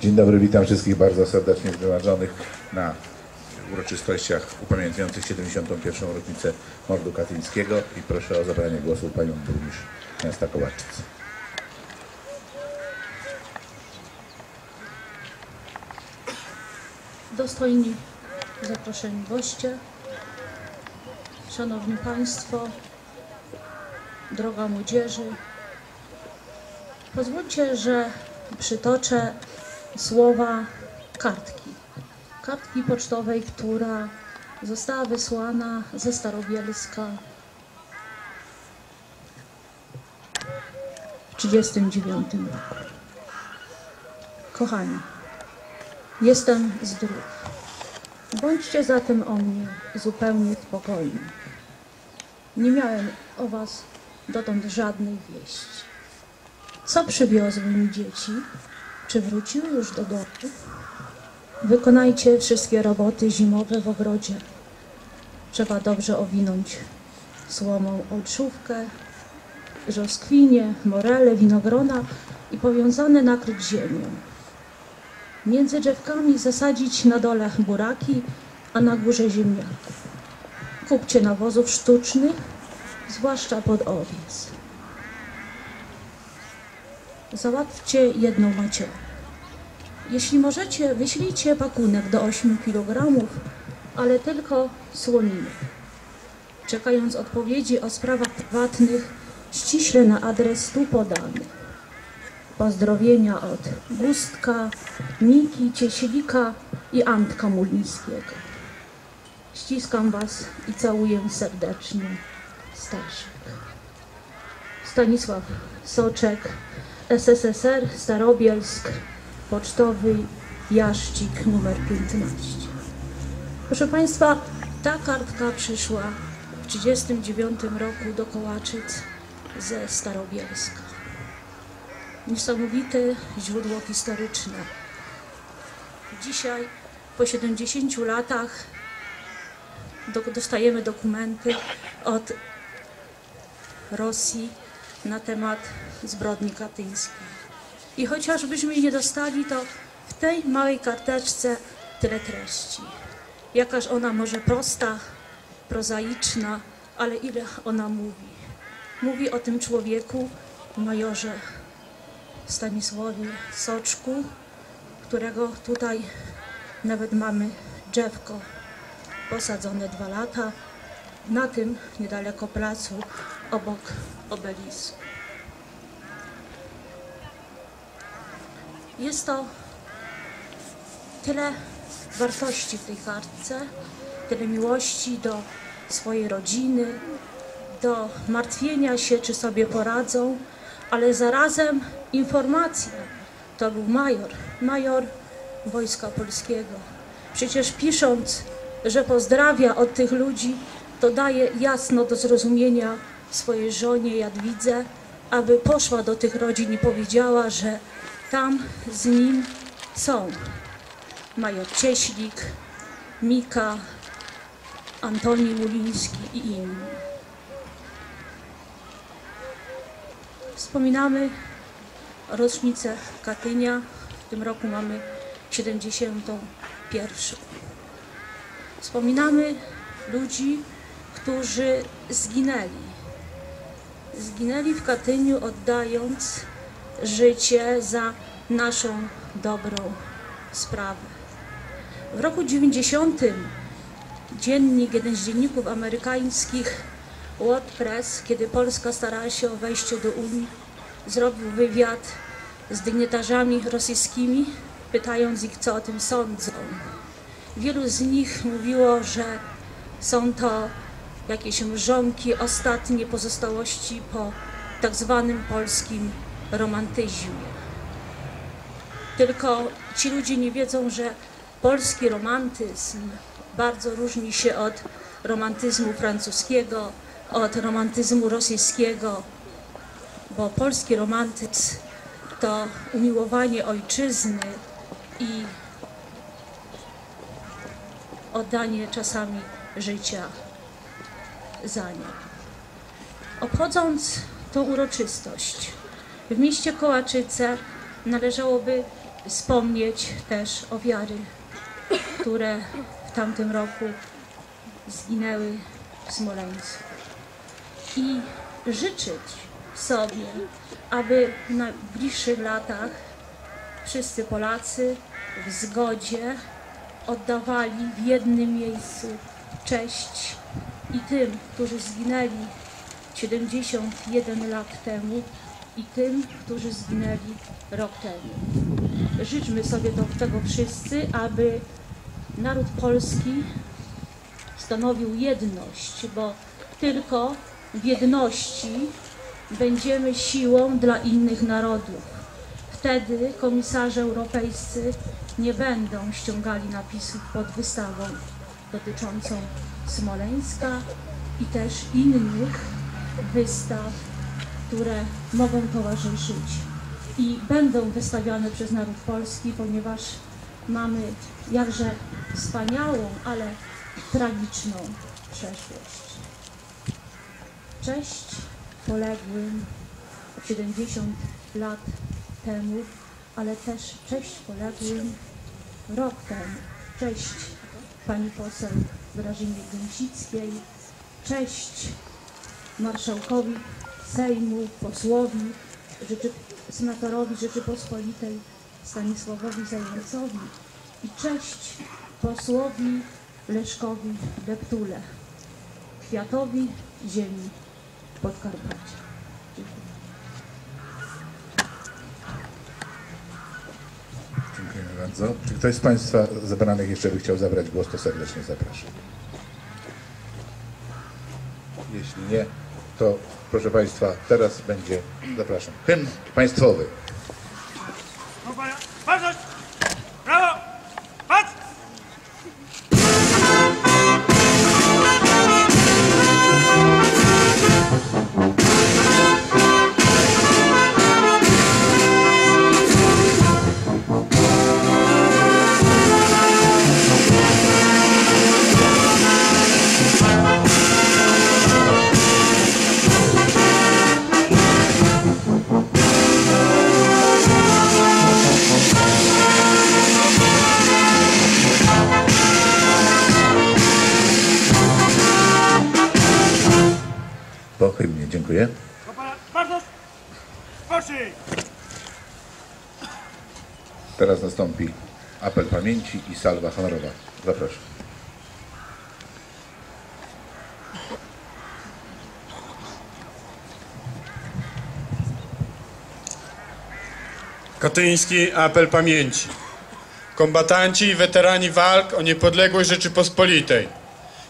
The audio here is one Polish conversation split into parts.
Dzień dobry, witam wszystkich bardzo serdecznie zgromadzonych na uroczystościach upamiętniających 71. rocznicę mordu katyńskiego i proszę o zabranie głosu panią burmistrz miasta Kołaczyc. Dostojni zaproszeni goście, Szanowni Państwo, droga młodzieży, pozwólcie, że przytoczę słowa kartki. Kartki pocztowej, która została wysłana ze Starobielska w 1939 roku. Kochani, Jestem zdrów. Bądźcie zatem o mnie zupełnie spokojni. Nie miałem o was dotąd żadnej wieści. Co przywiozły mi dzieci? Czy wróciły już do domu? Wykonajcie wszystkie roboty zimowe w ogrodzie. Trzeba dobrze owinąć słomą olszówkę, brzoskwinie, morele, winogrona i powiązane nakryć ziemią. Między drzewkami zasadzić na dole buraki, a na górze ziemniaki. Kupcie nawozów sztucznych, zwłaszcza pod owiec. Załatwcie jedną maciorę. Jeśli możecie, wyślijcie pakunek do 8 kg, ale tylko słoniny. Czekając odpowiedzi o sprawach prywatnych, ściśle na adres tu podany. Pozdrowienia od Gustka, Niki, Cieślika i Antka Mulińskiego. Ściskam Was i całuję serdecznie. Staszek. Stanisław Soczek, SSSR, Starobielsk, Pocztowy, Jaszcik numer 15. Proszę Państwa, ta kartka przyszła w 1939 roku do Kołaczyc ze Starobielska niesamowite źródło historyczne. Dzisiaj, po 70 latach, do, dostajemy dokumenty od Rosji na temat zbrodni katyńskiej. I chociażbyśmy nie dostali, to w tej małej karteczce tyle treści. Jakaż ona może prosta, prozaiczna, ale ile ona mówi. Mówi o tym człowieku, majorze Stanisławie Soczku, którego tutaj nawet mamy drzewko posadzone dwa lata na tym niedaleko placu obok obelisku. Jest to tyle wartości w tej kartce, tyle miłości do swojej rodziny, do martwienia się, czy sobie poradzą, ale zarazem informacja. To był major, major Wojska Polskiego. Przecież pisząc, że pozdrawia od tych ludzi, to daje jasno do zrozumienia swojej żonie Jadwidze, aby poszła do tych rodzin i powiedziała, że tam z nim są major Cieślik, Mika, Antoni Muliński i inni. Wspominamy rocznicę Katynia. W tym roku mamy 71. Wspominamy ludzi, którzy zginęli. Zginęli w Katyniu, oddając życie za naszą dobrą sprawę. W roku 90 dziennik, jeden z dzienników amerykańskich, World Press, kiedy Polska starała się o wejście do Unii, zrobił wywiad z dygnitarzami rosyjskimi, pytając ich, co o tym sądzą. Wielu z nich mówiło, że są to jakieś mrzonki, ostatnie pozostałości po tak zwanym polskim romantyzmie. Tylko ci ludzie nie wiedzą, że polski romantyzm bardzo różni się od romantyzmu francuskiego, od romantyzmu rosyjskiego, bo polski romantyzm to umiłowanie ojczyzny i oddanie czasami życia za nią. Obchodząc tą uroczystość w mieście Kołaczyce należałoby wspomnieć też ofiary, które w tamtym roku zginęły w Smoleńsku. I życzyć sobie, aby w najbliższych latach wszyscy Polacy w zgodzie oddawali w jednym miejscu cześć i tym, którzy zginęli 71 lat temu i tym, którzy zginęli rok temu. Życzmy sobie to, tego wszyscy, aby naród polski stanowił jedność, bo tylko w jedności będziemy siłą dla innych narodów. Wtedy komisarze europejscy nie będą ściągali napisów pod wystawą dotyczącą Smoleńska i też innych wystaw, które mogą towarzyszyć i będą wystawiane przez naród polski, ponieważ mamy jakże wspaniałą, ale tragiczną przeszłość. Cześć poległym 70 lat temu, ale też cześć poległym rok temu. Cześć pani poseł Grażynie Gęsickiej, cześć marszałkowi Sejmu, posłowi, Rzeczy, senatorowi Rzeczypospolitej Stanisławowi Zajęcowi i cześć posłowi Leszkowi Deptule, kwiatowi ziemi Podkarpacia. Dziękuję. Dziękujemy bardzo. Czy ktoś z Państwa zebranych jeszcze by chciał zabrać głos, to serdecznie zapraszam. Jeśli nie, to proszę Państwa, teraz będzie, zapraszam, hymn państwowy. Teraz nastąpi apel pamięci i salwa honorowa. Zapraszam. Katyński apel pamięci. Kombatanci i weterani walk o niepodległość Rzeczypospolitej.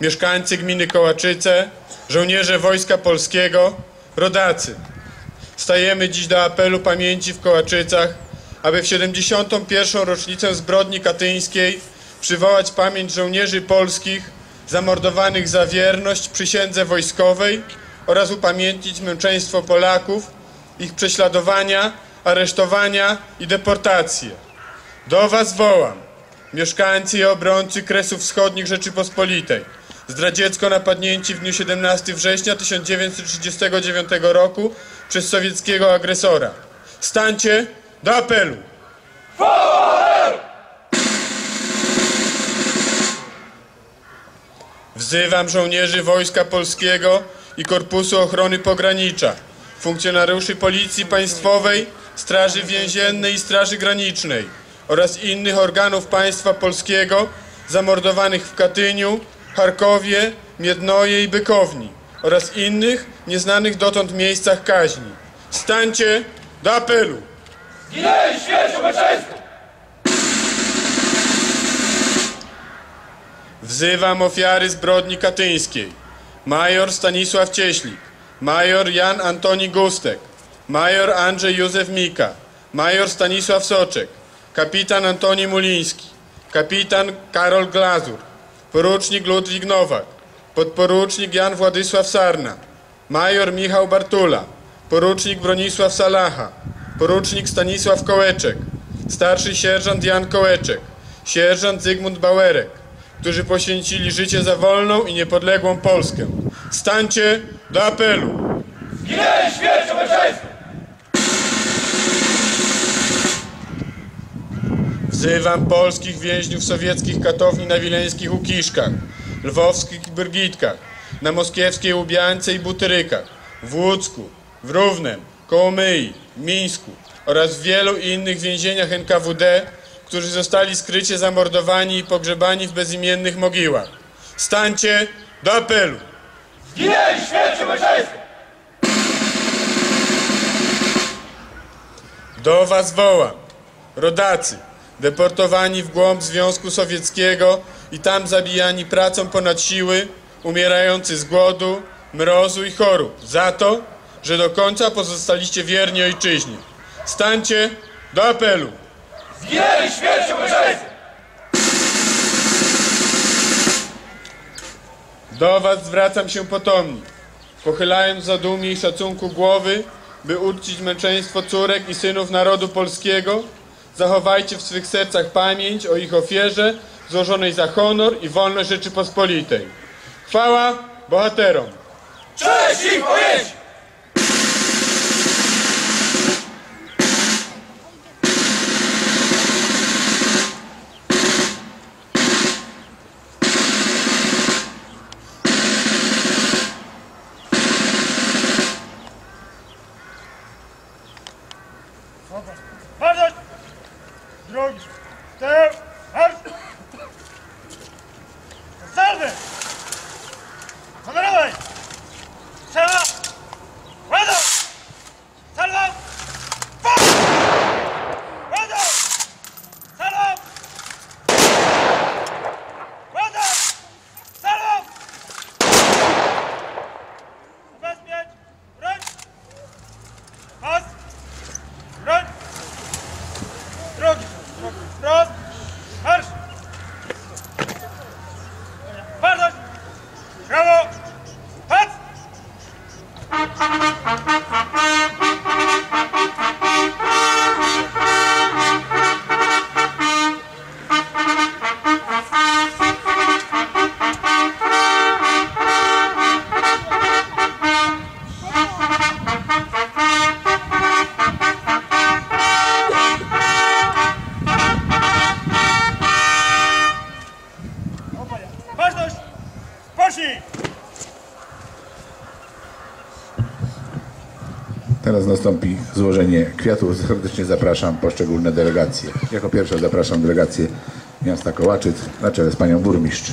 Mieszkańcy gminy Kołaczyce, żołnierze Wojska Polskiego, rodacy. Stajemy dziś do apelu pamięci w Kołaczycach, aby w 71. rocznicę zbrodni katyńskiej przywołać pamięć żołnierzy polskich zamordowanych za wierność przysiędze wojskowej oraz upamiętnić męczeństwo Polaków, ich prześladowania, aresztowania i deportacje. Do Was wołam, mieszkańcy i obrońcy Kresów Wschodnich Rzeczypospolitej, zdradziecko napadnięci w dniu 17 września 1939 roku przez sowieckiego agresora. Stańcie do apelu! Wzywam żołnierzy Wojska Polskiego i Korpusu Ochrony Pogranicza, funkcjonariuszy Policji Państwowej, Straży Więziennej i Straży Granicznej oraz innych organów państwa polskiego zamordowanych w Katyniu, Charkowie, Miednoje i Bykowni oraz innych nieznanych dotąd miejscach kaźni. Stańcie do apelu! Wzywam ofiary zbrodni katyńskiej. Major Stanisław Cieślik, major Jan Antoni Gustek, major Andrzej Józef Mika, major Stanisław Soczek, kapitan Antoni Muliński, kapitan Karol Glazur, porucznik Ludwik Nowak, podporucznik Jan Władysław Sarna, major Michał Bartula, porucznik Bronisław Salacha, porucznik Stanisław Kołeczek, starszy sierżant Jan Kołeczek, sierżant Zygmunt Bauerek, którzy poświęcili życie za wolną i niepodległą Polskę. Stańcie do apelu! Wzywam polskich więźniów sowieckich katowni na wileńskich Łukiszkach, lwowskich Brygitkach, na moskiewskiej Łubiance i Butyrykach, w Łódzku, w Równem, Kołomyi, Mińsku oraz w wielu innych więzieniach NKWD, którzy zostali skrycie zamordowani i pogrzebani w bezimiennych mogiłach. Stańcie do apelu! Do was wołam, rodacy, deportowani w głąb Związku Sowieckiego i tam zabijani pracą ponad siły, umierający z głodu, mrozu i chorób, za to, że do końca pozostaliście wierni ojczyźnie. Stańcie do apelu! Do was zwracam się potomni, pochylając za dumie i szacunku głowy, by uczcić męczeństwo córek i synów narodu polskiego, zachowajcie w swych sercach pamięć o ich ofierze złożonej za honor i wolność Rzeczypospolitej. Chwała bohaterom! Bardzo! Nastąpi złożenie kwiatów. Serdecznie zapraszam poszczególne delegacje. Jako pierwsza zapraszam delegację miasta Kołaczyc na czele z panią burmistrz.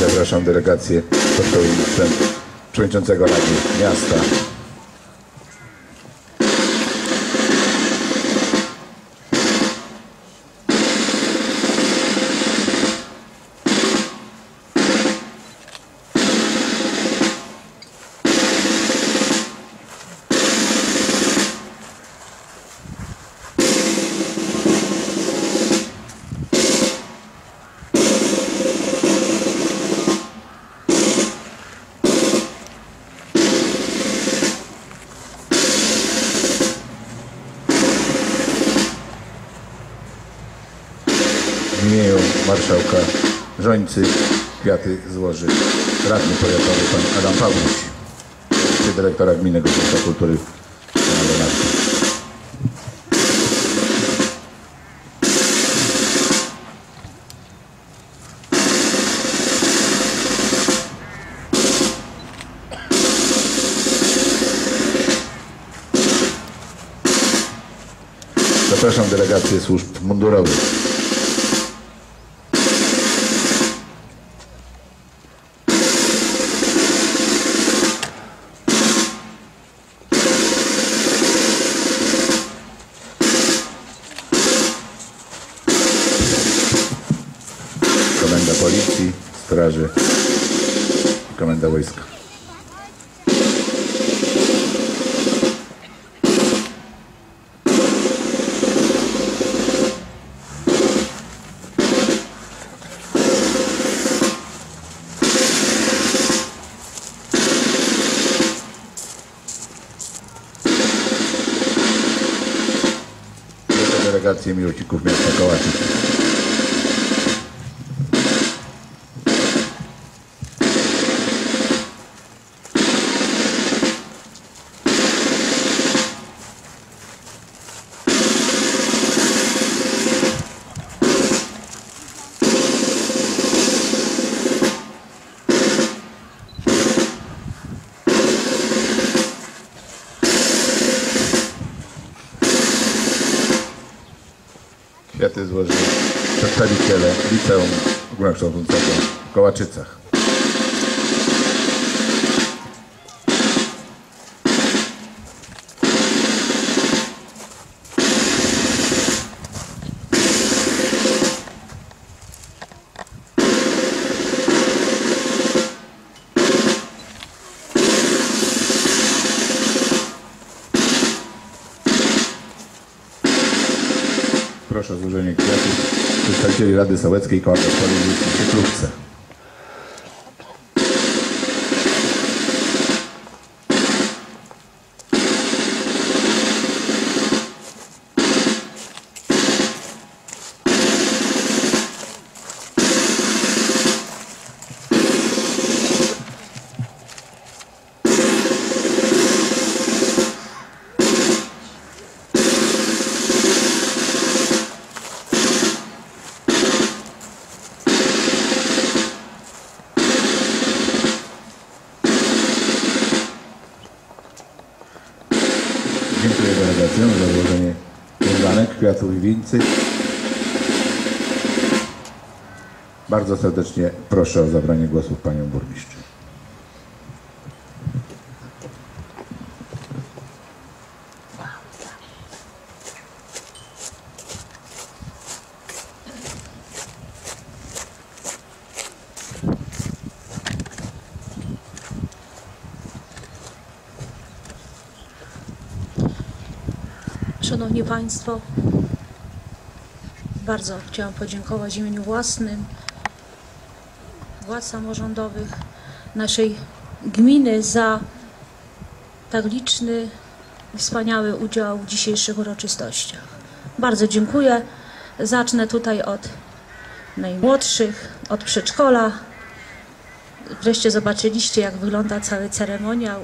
Zapraszam delegację pod przewodnictwem przewodniczącego Rady Miasta. W imieniu marszałka Żońcy kwiaty złoży radny powiatowy pan Adam Pawłuś, dyrektora Gminnego Centrum Kultury. Zapraszam delegację służb mundurowych. Straży Komenda Wojska. Delegację miłośników miasta Kołaczyc. Kwiaty złożyli przedstawiciele Liceum Ogólnokształcącego w Kołaczycach. Złożenie kwiatów przedstawicieli Rady Sołeckiej Koła Gospodyń Wiejskich w Cieplówce. Kwiatów i. Bardzo serdecznie proszę o zabranie głosu panią burmistrz. Szanowni Państwo, bardzo chciałam podziękować w imieniu własnym władz samorządowych naszej gminy za tak liczny i wspaniały udział w dzisiejszych uroczystościach. Bardzo dziękuję. Zacznę tutaj od najmłodszych, od przedszkola. Wreszcie zobaczyliście, jak wygląda cały ceremoniał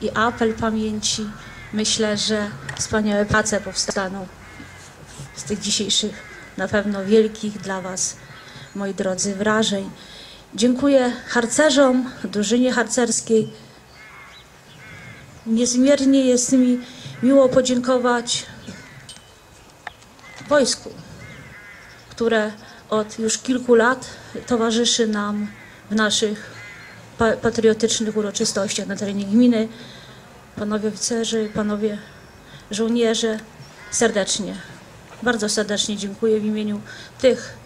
i apel pamięci. Myślę, że wspaniałe prace powstaną z tych dzisiejszych, na pewno wielkich dla Was, moi drodzy, wrażeń. Dziękuję harcerzom, drużynie harcerskiej. Niezmiernie jest mi miło podziękować wojsku, które od już kilku lat towarzyszy nam w naszych pa- patriotycznych uroczystościach na terenie gminy. Panowie oficerzy, panowie żołnierze, serdecznie, bardzo serdecznie dziękuję w imieniu tych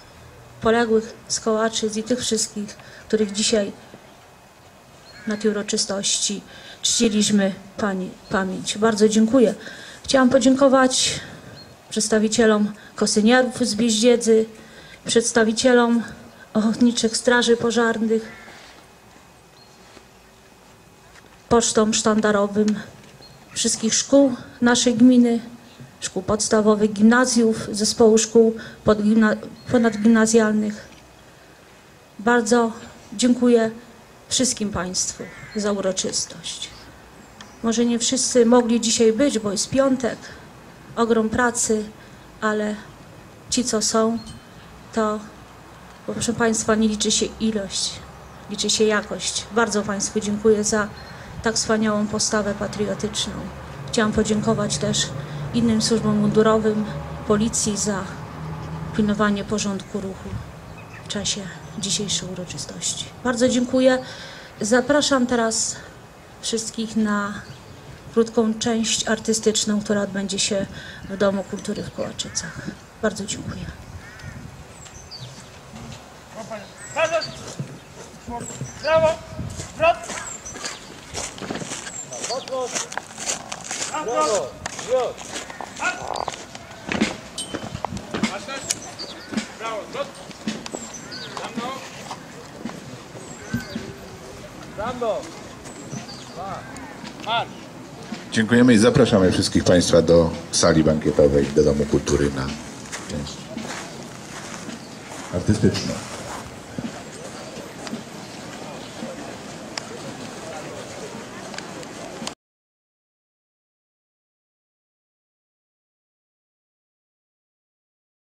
poległych z Kołaczyc i tych wszystkich, których dzisiaj na tej uroczystości czciliśmy pani, pamięć. Bardzo dziękuję. Chciałam podziękować przedstawicielom kosynierów z Bieździedzy, przedstawicielom ochotniczych straży pożarnych, pocztom sztandarowym wszystkich szkół naszej gminy, szkół podstawowych, gimnazjów, zespołu szkół ponadgimnazjalnych. Bardzo dziękuję wszystkim Państwu za uroczystość. Może nie wszyscy mogli dzisiaj być, bo jest piątek, ogrom pracy, ale ci, co są, to bo proszę Państwa, nie liczy się ilość, liczy się jakość. Bardzo Państwu dziękuję za tak wspaniałą postawę patriotyczną. Chciałam podziękować też innym służbom mundurowym, policji za pilnowanie porządku ruchu w czasie dzisiejszej uroczystości. Bardzo dziękuję. Zapraszam teraz wszystkich na krótką część artystyczną, która odbędzie się w Domu Kultury w Kołaczycach. Bardzo dziękuję. Baczność! Za mną. Dziękujemy i zapraszamy wszystkich Państwa do sali bankietowej, do Domu Kultury na część artystyczną.